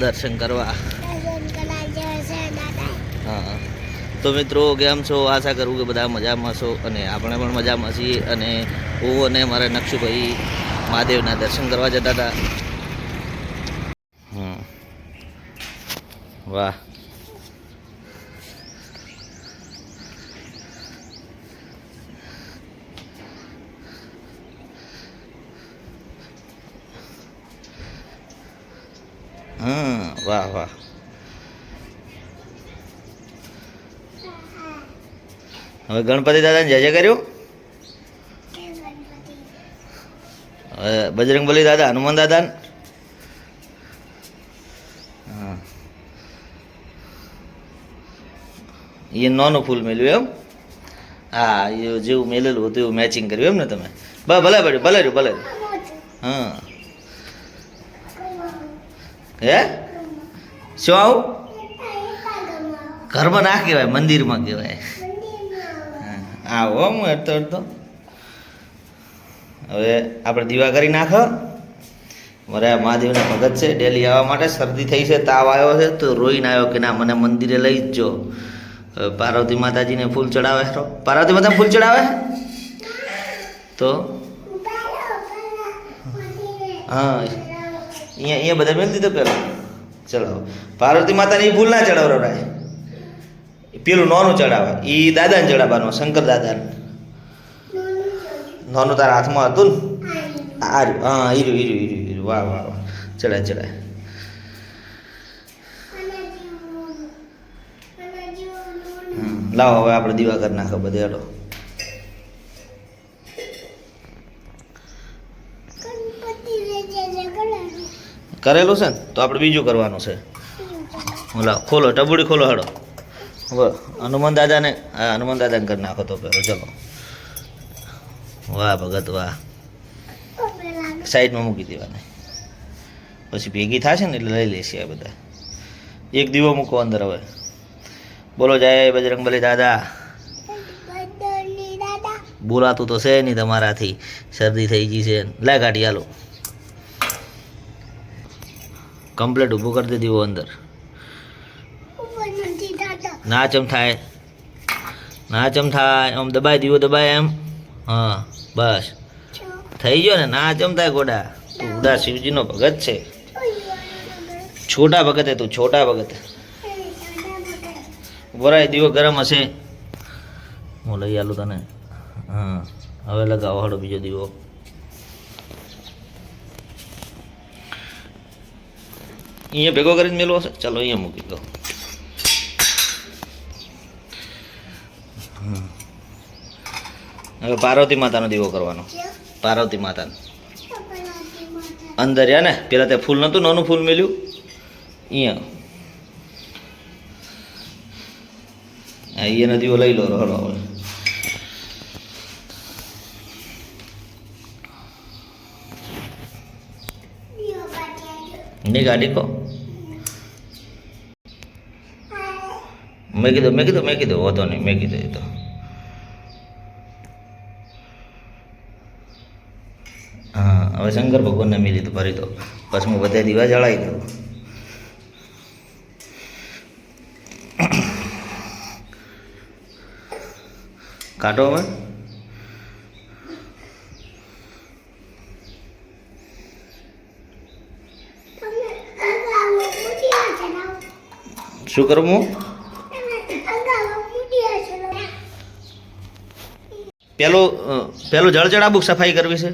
દર્શન કરવા. હા. તો મિત્રો, કેમ છો? આશા કરું કે બધા મજામાં છો અને આપણે પણ મજામાં છીએ અને હું અને મારા નક્ષુભાઈ મહાદેવના દર્શન કરવા જતા હતા. વાહ. હમ વાહ વાહ. હવે ગણપતિ દાદાને જય જય કર્યું? હવે બજરંગબલી દાદા, હનુમાન દાદા હા. એ નોનું ફૂલ મેલ્યું એમ? હા એ જેવું મેલેલું હતું, એવું મેચિંગ કર્યું એમ ને તમે? ભલે ભલે ભલે રહ્યું ભલે હા. હે? શું આવું? ઘરમાં ના કહેવાય મંદિરમાં કહેવાય. હા હો અડતો અડતો હવે આપણે દીવા કરી નાખો મારે મહાદેવના ભગત છે ડેલી આવવા માટે શરદી થઈ છે તાવ આવ્યો છે તો રોઈને આવ્યો કે ના મને મંદિરે લઈ જ જો. પાર્વતી માતાજીને ફૂલ ચડાવે ખરો પાર્વતી માતા ફૂલ ચડાવે? તો? હા. અહીંયા અહીંયા બધા મેળ દીધો પહેલાં ચડાવો. પાર્વતી માતાને એ ભૂલ ના ચડાવરાય પેલું નોનું ચડાવે. એ દાદાને ચડાવવાનું, શંકર દાદાને. નોનું તારા હાથમાં હતું ને? આ રહ્યું. હા હીરું હીરું હીરું હીરું વાહ વાહ વાહ. ચડાય ચડાય. લાવો, હવે આપણે દીવા કરી નાખો બધે હેડો ગણપતિ વેચે છે કલર કરેલું છે ને, તો આપણે બીજું કરવાનું છે. લાવ ખોલો, ટબુડી ખોલો હાડો. હનુમાન દાદાને હા હનુમાન દાદાને કરી નાખો તો પેલો, ચલો. વાહ ભગત, વાહ. સાઈડમાં મૂકી દેવાની. પછી ભેગી થશે ને એટલે લઈ લેશે આ બધા. એક દીવો મૂકો અંદર હવે. બોલો, જય બજરંગબલી દાદા. બોલાતું તો છે નહીં તમારાથી. શરદી થઈ ગઈ છે. લે કાઢી હાલો. કમ્પ્લેટ ઊભું કરી દે દીવો અંદર. ના ચમ થાય. ના ચમ થાય. આમ દબાઈ દીવો દબાય એમ. હા, બસ. થઈ ગયો ને? ના ચમ થાય ગોડા તું ઉદા શિવજીનો ભગત છે. છોટા ભગત હે તું, છોટા ભગત. વરાય દીવો ગરમ હશે. હું લઈ આલું તને. હા, હવે લગાવો હળો બીજો દીવો. અહીંયા ભેગો કરીને મેળવો હશે? ચાલો અહીંયા મૂકી દો. હવે પાર્વતી માતાનો દીવો કરવાનો. પાર્વતી માતાનો. અંદર યા ને? પેલા તે ફૂલ નહોતું નાનું ફૂલ મેલ્યું? અહીંયા. હા એ નદીઓ લઈ લો હળો હવે ની ગાડી કો? મેં કીધું મેં કીધું મેં કીધું હોતો નહીં મેં કીધું એ તો. હા હવે શંકર ભગવાનને મેં લીધું ભરી દો. પછી હું બધા દીવા જળાવી દઉં. કાઢો હવે. શું કરું હું પેલું અ, જળ સફાઈ કરવી છે?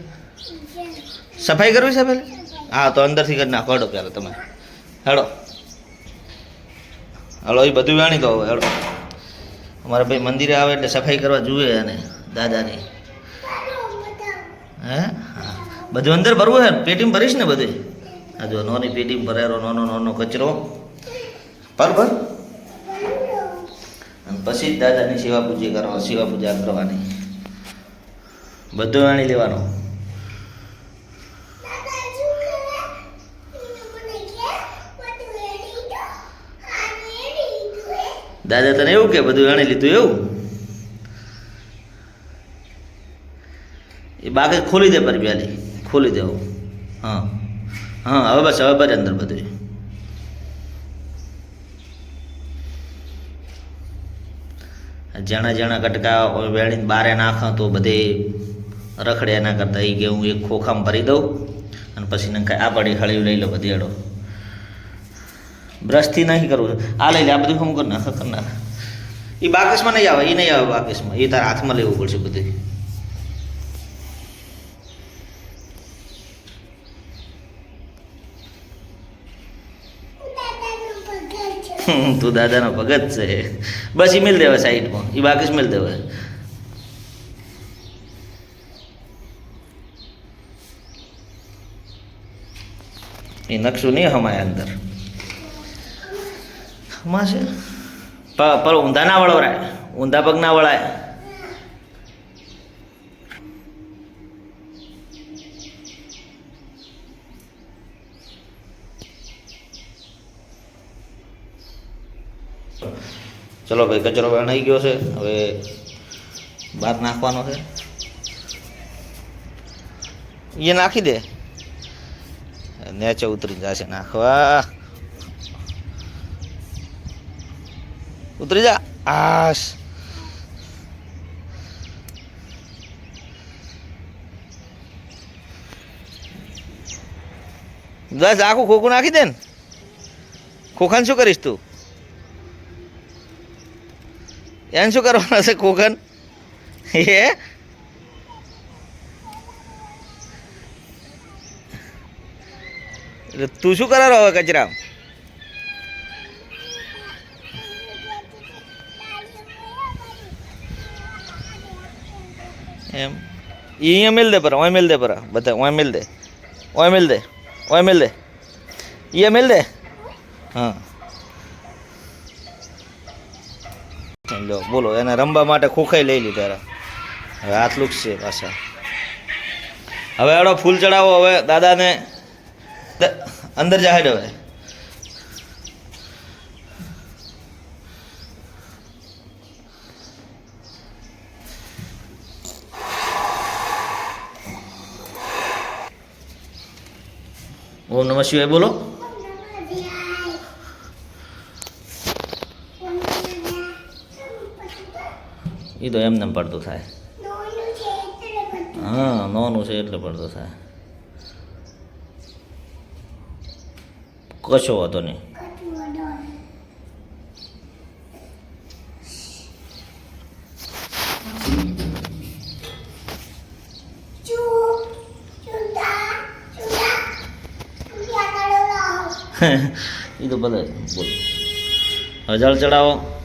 સફાઈ કરવી છે પેલી? હા તો અંદરથી કરી નાખો. હડો પહેલાં તમે. હેડો. હલો એ બધું જાણી દો હવે હેડો. અમારે ભાઈ મંદિરે આવે એટલે સફાઈ કરવા જુએ અને દાદાની. હે? હા. બધું અંદર ભરવું હે પેટીમાં ભરીશ ને બધું? આ જો નોની પેટીમાં ભરેલો નોનો નોનો કચરો. ભર ભર. અને પછી દાદાની સેવા પૂજી કરવા સેવા પૂજા કરવાની. બધું આણી લેવાનું. દાદા તને એવું કે, બધું આણી લીધું એવું? એ બાકી ખોલી દે પર પ્યાલી ખોલી દેવું હા. હા, હવે બસ, હવે ભરે અંદર બધું જણા જણા કટકા વેળીને બારે નાખો તો બધે રખડે એના કરતાં એ કે હું એક ખોખામાં ભરી દઉં અને પછી નંખાય આ પડી હળી લઈ લો બધી એડો બ્રશથી નહીં કરવું આ લઈ લે આ બધું હું કર નાખ કર નાખ. એ બાકસમાં નહીં આવે એ નહીં આવે બાકસમાં. એ તારા હાથમાં લેવું પડશે બધું તું દાદાનો ભગત છે. બસ એ મિલ દેવા સાઈડમાં. એ બાકસ મિલ દેવા. એ નકશું નહીં હમાય અંદર. હમાશે? છે પર ઊંધા ના વળવરાય. ઊંધા પગ ના વળાય. ચલો ભાઈ, કચરો વણાઈ ગયો છે. હવે બહાર નાખવાનો છે. એ નાખી દે. નેચે ઉતરી જશે. નાખવા ઉતરી જા. આશ. બસ આખું ખોખું નાખી દે ને. ખોખાન શું કરીશ તું? એને શું કરવાનું છે ખોખન? હે? તું શું કરારો હવે કચરા એમ. અહીંયા મેલ દે પર, ઓય મેલ દે પર, બધા, ઓય મેલ દે. ઓય મેલ દે, ઓય મેલ દે. ઈ મેલ દે? હા. લો, બોલો, એને રમવા માટે ખોખાઈ લઈ લીધા. હવે હાથ લુકશે પાછા. હવે આડો ફૂલ ચડાવો, હવે દાદાને અંદર જાહેર હવે ઓમ નમઃ શિવાય બોલો એ તો એમને એમ પડતું થાય. હા નોનું છે એટલે પડતું થાય. કશો વાંધો નહીં એ તો ભલે બોલ હવે ચડાવો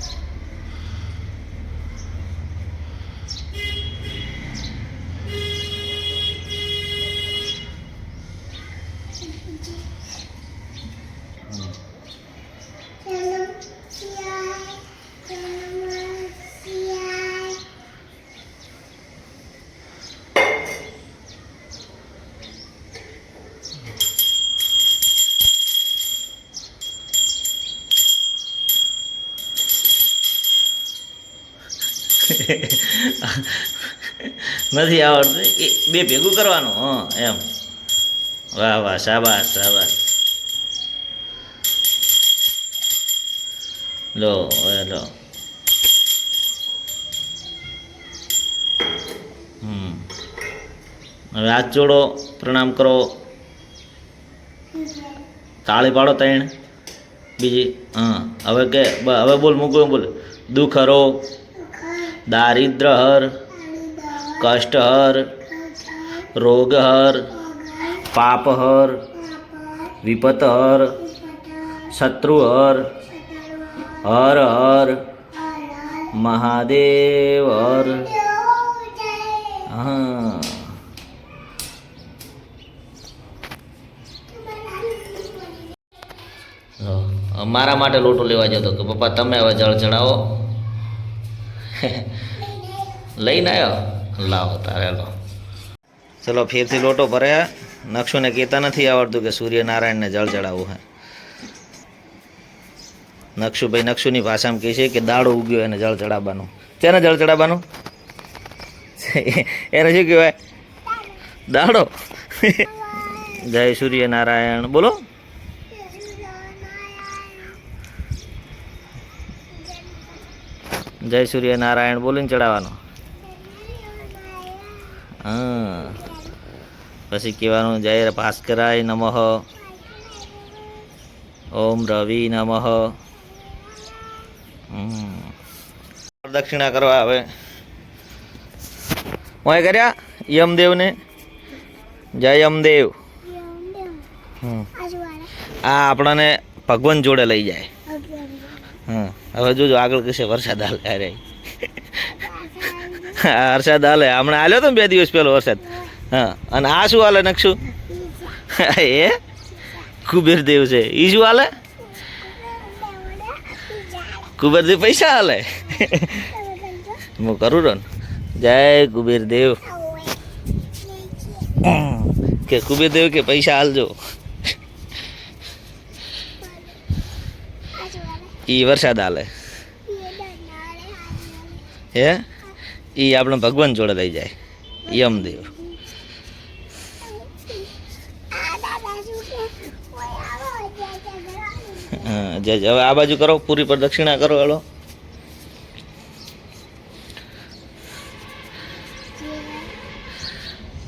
નથી આવડતું. એ બે ભેગું કરવાનું, હં, એમ. વાહ વાહ, શાબાશ શાબાશ. લો લો. હમ. હવે હાથ જોડો, પ્રણામ કરો. તાળી પાડો તૈણ બીજી, હા, હવે કે હવે બોલ, મૂકું, બોલ. દુઃખ હરો. દારિદ્ર હર કષ્ટ હર રોગ હર પાપ હર વિપત હર શત્રુ હર હર હર મહાદેવ હર હા મારા માટે લોટો લેવા જતો કે, પપ્પા, તમે હવે જળ ચડાવો લઈને આવ્યો? લાવો તારે લો ચલો, ફેરથી લોટો ભર્યા નકશુને કહેતા નથી આવડતું કે સૂર્યનારાયણને જળ ચડાવવું હે. નકશુભાઈ નકશુની ભાષામાં કહે છે કે દાડો ઉગ્યો એને જળ ચડાવવાનું તેને જળ ચડાવવાનું એને શું કહેવાય? દાડો. જય સૂર્યનારાયણ. બોલો. જય સૂર્યનારાયણ બોલીને ચડાવવાનો. હા. પછી કહેવાનું જય ભાસ્કરાય નમઃ. ઓમ રવિ નમઃ. દક્ષિણા પ્રદક્ષિણા કરવા હવે. હું કર્યા? યમદેવને? જય યમદેવ. હમ. આ આપણને ભગવાન જોડે લઈ જાય. હા હવે જોજો આગળ કશે વરસાદ હાલે અરે વરસાદ હાલે. હમણાં હાલ્યો તો બે દિવસ પહેલો વરસાદ. હા અને આ શું હાલે નકશું? એ? કુબેરદેવ છે. એ શું હાલે? કુબેરદેવ પૈસા હાલે? હું કરું રન? જય કુબેરદેવ. કે કુબેરદેવ કે પૈસા હાલજો. એ વરસાદ હાલે હે? એ આપણે ભગવાન જોડે લઈ જાય. યમદેવ જય. હવે આ બાજુ કરો, પૂરી પર દક્ષિણા કરો હેલો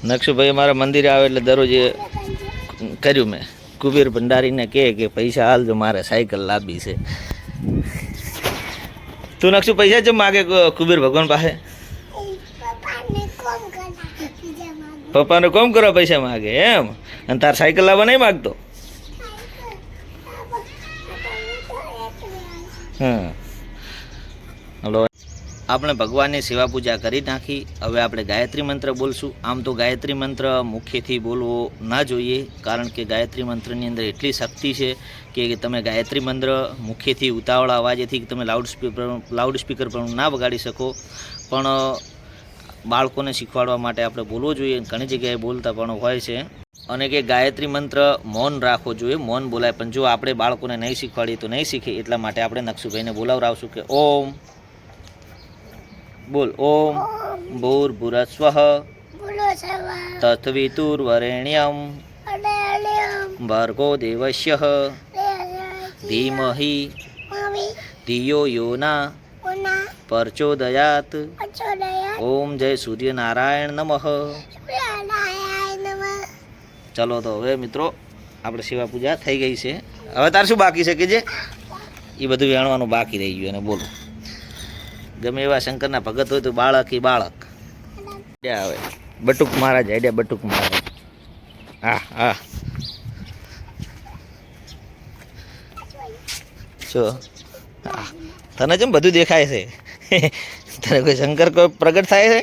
નક્ષુભાઈ મારા મંદિરે આવે એટલે દરરોજ કર્યું મેં. કુબેર ભંડારીને કહે કે પૈસા હાલજો મારે સાયકલ લાંબી છે. તું નાખશું પૈસા જેમ માગે કુબેર ભગવાન પાસે? પપ્પાને કોમ કરો પૈસા માગે એમ? અને તાર સાયકલ લાવવા નહીં માગતો? હા. આપણે ભગવાનની સેવા પૂજા કરી નાખી. હવે આપણે ગાયત્રી મંત્ર બોલશું. આમ તો ગાયત્રી મંત્ર મુખ્યથી બોલવો ના જોઈએ, કારણ કે ગાયત્રી મંત્રની અંદર એટલી શક્તિ છે કે તમે ગાયત્રી મંત્ર મુખ્યથી ઉતાવળા અવાજેથી તમે લાઉડ સ્પીકર લાઉડ સ્પીકર પણ ના વગાડી શકો. પણ, બાળકોને શીખવાડવા માટે આપણે બોલવો જોઈએ. ઘણી જગ્યાએ બોલતા પણ હોય છે. અને કે ગાયત્રી મંત્ર મૌન રાખવો જોઈએ. મૌન બોલાય. પણ જો આપણે બાળકોને નહીં શીખવાડીએ તો નહીં શીખે. એટલા માટે આપણે નકશુભાઈને બોલાવરાવશું કે ઓમ. બોલ ઓમ ભૂર્ભુરસ્વ. તત્વિતુર્વરેણ્યમ ભર્ગો દેવશ્ય ધીમહિ. ધિયો યોના. પરચોદયાત. ઓમ જય સૂર્યનારાયણ નમઃ. નમઃ. ચલો તો હવે મિત્રો આપણે સેવા પૂજા થઈ ગઈ છે. હવે તાર શું બાકી છે કે જે? એ બધું વેણવાનું બાકી રહી ગયું અને બોલો. ગમે એવા શંકરના ભગત હોય તો બાળક એ બાળક. આવે? બટુક મહારાજ, આઈડિયા બટુક મહારાજ. હા હા. જો તને જેમ બધું દેખાય છે? તને કોઈ શંકર કોઈ પ્રગટ થાય છે?